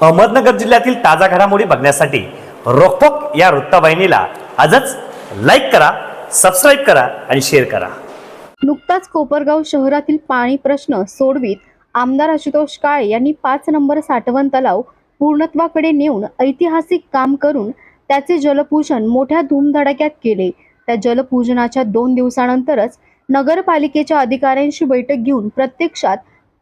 अहमदनगर जिल्ह्यातील ताजा घडामोडी बघण्यासाठी रोखोक या वृत्तवाहिनीला आजच लाईक करा सबस्क्राईब करा आणि शेअर करा. नुकताच कोपरगाव शहरातील पाणी प्रश्न सोडवीत आमदार आशुतोष काळे यांनी पाच नंबर साठवण तलाव पूर्णत्वाकडे नेऊन ऐतिहासिक काम करून त्याचे जलपूजन मोठ्या धूमधडाक्यात केले. त्या जलपूजनाच्या दोन दिवसानंतरच नगरपालिकेच्या अधिकाऱ्यांशी बैठक घेऊन प्रत्यक्षात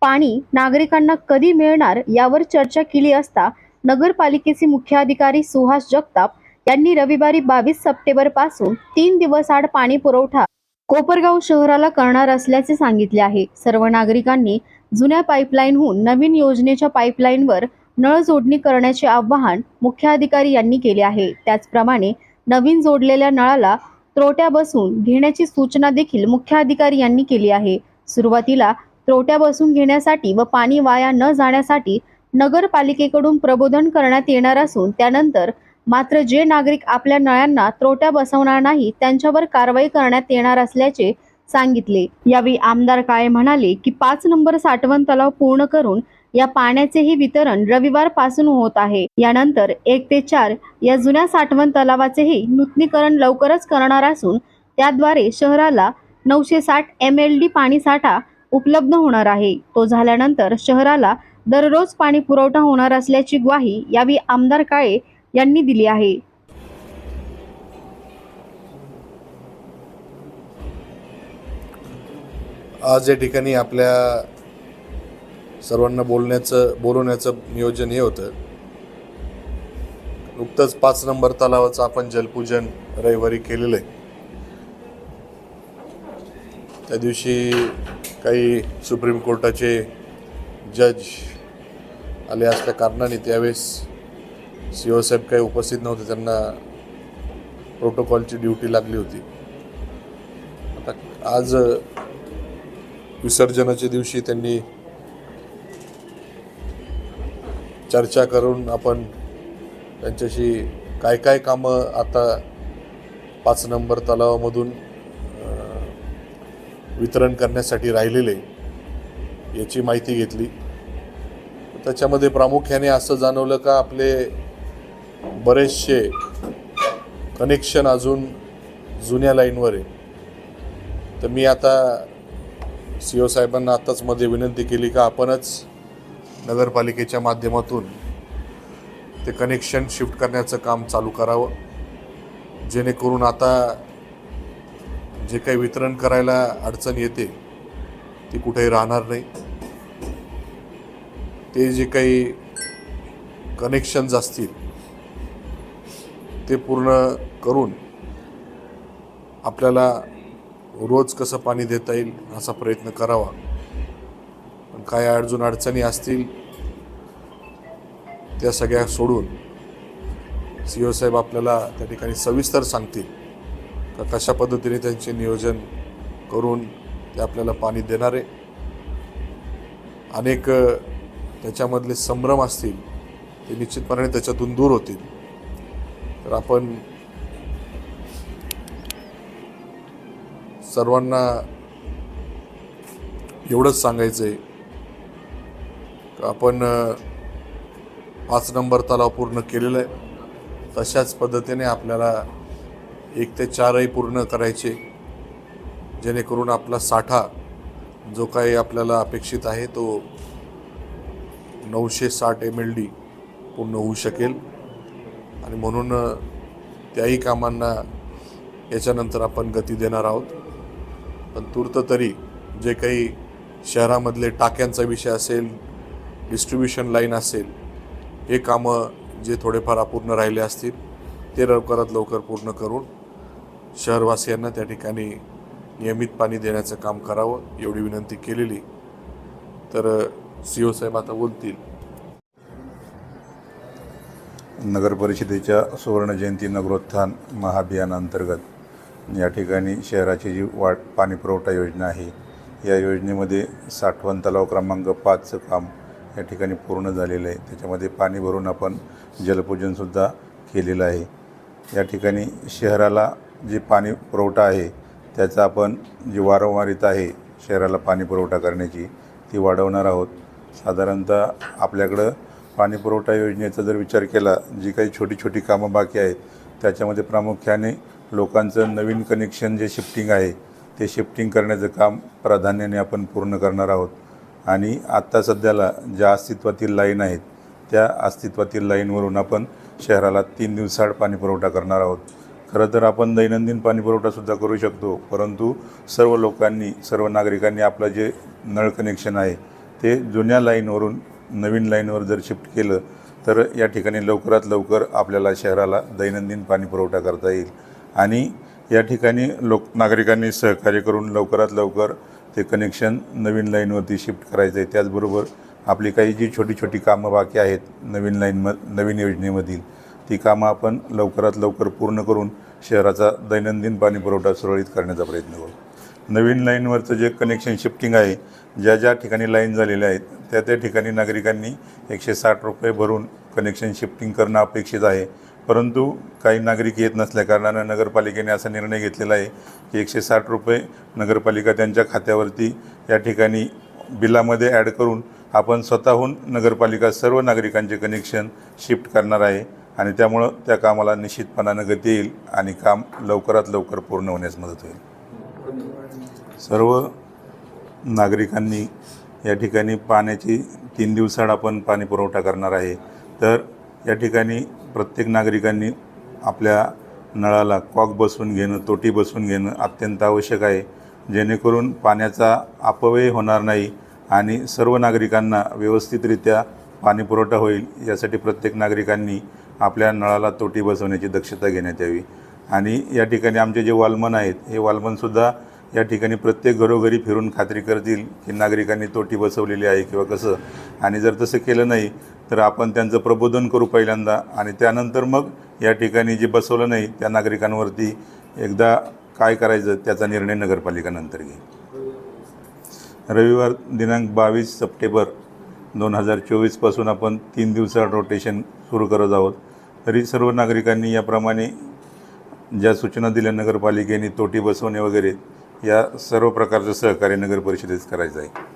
पाणी नागरिकांना कधी मिळणार यावर चर्चा केली असता नगरपालिकेचे मुख्याधिकारी सुहास जगताप यांनी रविवारी बावीस सप्टेंबरपासून तीन दिवस आड पाणी पुरवठा कोपरगाव शहराला करणार असल्याचे सांगितले आहे. सर्व नागरिकांनी जुन्या पाईपलाईनहून नवीन योजनेच्या पाईपलाईनवर नळ जोडणी करण्याचे आवाहन मुख्याधिकारी यांनी केले आहे. त्याचप्रमाणे नवीन जोडलेल्या नळाला त्रोट्या बसून घेण्याची सूचना देखील मुख्याधिकारी यांनी केली आहे. सुरुवातीला त्रोट्या बसून घेण्यासाठी व पाणी वाया न जाण्यासाठी नगरपालिकेकडून प्रबोधन करण्यात येणार असून त्यानंतर मात्र जे नागरिक आपल्या नळ्यांना त्रोट्या बसवणार नाही त्यांच्यावर कारवाई करण्यात येणार असल्याचे सांगितले. यावेळी आमदार काळे म्हणाले की पाच नंबर साठवण तलाव पूर्ण करून या पाण्याचेही वितरण रविवारपासून होत आहे. यानंतर एक ते चार या जुन्या साठवण तलावाचेही नूतनीकरण लवकरच करणार असून त्याद्वारे शहराला नऊशे साठ एम एल डी पाणीसाठा उपलब्ध होणार आहे. तो झाल्यानंतर शहराला दररोज पाणी पुरवठा होणार असल्याची ग्वाही यावेळी आमदार काळे यांनी दिली आहे. आज या ठिकाणी आपल्या सर्वांना बोलण्याचं बोलवण्याचं नियोजन हे होतं. नुकतंच पाच नंबर तलावाचं आपण जलपूजन रविवारी केलेलं आहे. त्या दिवशी काही सुप्रीम कोर्टाचे जज आले असल्या कारणाने त्यावेळेस सी ओ साहेब काही उपस्थित नव्हते. त्यांना प्रोटोकॉलची ड्युटी लागली होती. आता आज विसर्जनाच्या दिवशी त्यांनी चर्चा करून आपण त्यांच्याशी काय काय कामं आता पाच नंबर तलावामधून वितरण करण्यासाठी राहिलेले याची माहिती घेतली. त्याच्यामध्ये प्रामुख्याने असं जाणवलं का आपले बरेचसे कनेक्शन अजून जुन्या लाईनवर आहे. तर मी आता सी ओ साहेबांना आत्ताच मध्ये विनंती केली का आपणच नगरपालिकेच्या माध्यमातून ते कनेक्शन शिफ्ट करण्याचं काम चालू करावं. जेणेकरून आता जे काही वितरण करायला अडचण येते ती कुठेही राहणार नाही. ते जे काही कनेक्शन्स असतील ते पूर्ण करून आपल्याला रोज कसं पाणी देता येईल असा प्रयत्न करावा. पण काय अडचण अडचणी असतील त्या सगळ्या सोडून सी ओ साहेब आपल्याला त्या ठिकाणी सविस्तर सांगतील. तर कशा पद्धतीने त्यांचे नियोजन करून ते आपल्याला पाणी देणारे? अनेक त्याच्यामधले संभ्रम असतील ते निश्चितपणाने त्याच्यातून दूर होतील. तर आपण सर्वांना एवढंच सांगायचं आहे का आपण पाच नंबर तलाव पूर्ण केलेला आहे. तशाच पद्धतीने आपल्याला एक ते चारही पूर्ण करायचे जेणेकरून आपला साठा जो काही आपल्याला अपेक्षित आहे तो नऊशे साठ एम एल डी पूर्ण होऊ शकेल. आणि म्हणून त्याही कामांना याच्यानंतर आपण गती देणार आहोत. पण तूर्त तरी जे काही शहरामधले टाक्यांचा विषय असेल डिस्ट्रीब्युशन लाईन असेल हे कामं जे थोडेफार अपूर्ण राहिले असतील ते लवकरात लवकर पूर्ण करून शहरवासियांना त्या ठिकाणी नियमित पाणी देण्याचं काम करावं एवढी विनंती केलेली. तर सी ओ साहेब आता बोलतील. नगर परिषदेच्या सुवर्णजयंती नगरोत्थान महाअभियानांतर्गत या ठिकाणी शहराची जी वाट पाणी पुरवठा योजना आहे या योजनेमध्ये साठवण तलाव क्रमांक पाचचं काम या ठिकाणी पूर्ण झालेलं आहे. त्याच्यामध्ये पाणी भरून आपण जलपूजनसुद्धा केलेलं आहे. या ठिकाणी शहराला जे पाणी पुरवठा आहे त्याचा आपण जी वारंवारित आहे शहराला पाणी पुरवठा करण्याची ती वाढवणार आहोत. साधारणतः आपल्याकडं पाणी पुरवठा योजनेचा जर विचार केला जी काही छोटी छोटी कामं बाकी आहेत त्याच्यामध्ये प्रामुख्याने लोकांचं नवीन कनेक्शन जे शिफ्टिंग आहे ते शिफ्टिंग करण्याचं काम प्राधान्याने आपण पूर्ण करणार आहोत. आणि आत्ता सध्याला ज्या अस्तित्वातील लाईन आहेत त्या अस्तित्वातील लाईनवरून आपण शहराला तीन दिवसाआड पाणी पुरवठा करणार आहोत. खरं तर आपण दैनंदिन पाणीपुरवठासुद्धा करू शकतो परंतु सर्व लोकांनी सर्व नागरिकांनी आपलं जे नळ कनेक्शन आहे ते जुन्या लाईनवरून नवीन लाईनवर जर शिफ्ट केलं तर या ठिकाणी लवकरात लवकर आपल्याला शहराला दैनंदिन पाणी पुरवठा करता येईल. आणि या ठिकाणी लोक नागरिकांनी सहकार्य करून लवकरात लवकर ते कनेक्शन नवीन लाईनवरती शिफ्ट करायचं आहे. त्याचबरोबर आपली काही जी छोटी छोटी कामं बाकी आहेत नवीन लाईन म नवीन योजनेमधील ती कामं आपण लवकरात लवकर पूर्ण करून शहराचा दैनंदिन पाणी पुरवठा सुरळीत करण्याचा प्रयत्न करू. नवीन लाईनवरचं जे कनेक्शन शिफ्टिंग आहे ज्या ज्या ठिकाणी लाईन झालेल्या आहेत त्या त्या ठिकाणी नागरिकांनी एकशे साठ रुपये भरून कनेक्शन शिफ्टिंग करणं अपेक्षित आहे. परंतु काही नागरिक येत नसल्याकारणानं नगरपालिकेने असा निर्णय घेतलेला आहे की एकशे साठ रुपये नगरपालिका त्यांच्या खात्यावरती या ठिकाणी बिलामध्ये ॲड करून आपण स्वतःहून नगरपालिका सर्व नागरिकांचे कनेक्शन शिफ्ट करणार आहे. आणि त्यामुळं त्या कामाला निश्चितपणानं गती येईल आणि काम लवकरात लवकर पूर्ण होण्यास मदत होईल. सर्व नागरिकांनी या ठिकाणी पाण्याची तीन दिवसाड आपण पाणी पुरवठा करणार आहे. तर या ठिकाणी प्रत्येक नागरिकांनी आपल्या नळाला कॉक बसवून घेणं तोटी बसवून घेणं अत्यंत आवश्यक आहे. जेणेकरून पाण्याचा अपव्यय होणार नाही आणि सर्व नागरिकांना व्यवस्थितरित्या पाणी पुरवठा होईल. यासाठी प्रत्येक नागरिकांनी आपल्या नळाला तोटी बसवण्याची दक्षता घेण्यात यावी. आणि या ठिकाणी आमचे जे वालमन आहेत हे वालमनसुद्धा या ठिकाणी प्रत्येक घरोघरी फिरून खात्री करतील की नागरिकांनी तोटी बसवलेली आहे किंवा कसं. आणि जर तसं केलं नाही तर आपण त्यांचं प्रबोधन करू पहिल्यांदा आणि त्यानंतर मग या ठिकाणी जे बसवलं नाही त्या नागरिकांवरती एकदा काय करायचं त्याचा निर्णय नगरपालिका नंतर घेईल रविवार दिनांक बावीस सप्टेंबर दोन हजार चोवीसपासून आपण तीन दिवसात रोटेशन सुरू करत आहोत. तरी सर्व नागरिकांनी याप्रमाणे ज्या सूचना दिल्या नगरपालिकेने तोटी बसवणे वगैरे या सर्व प्रकारचं सहकार्य नगर परिषदेस करायचं आहे.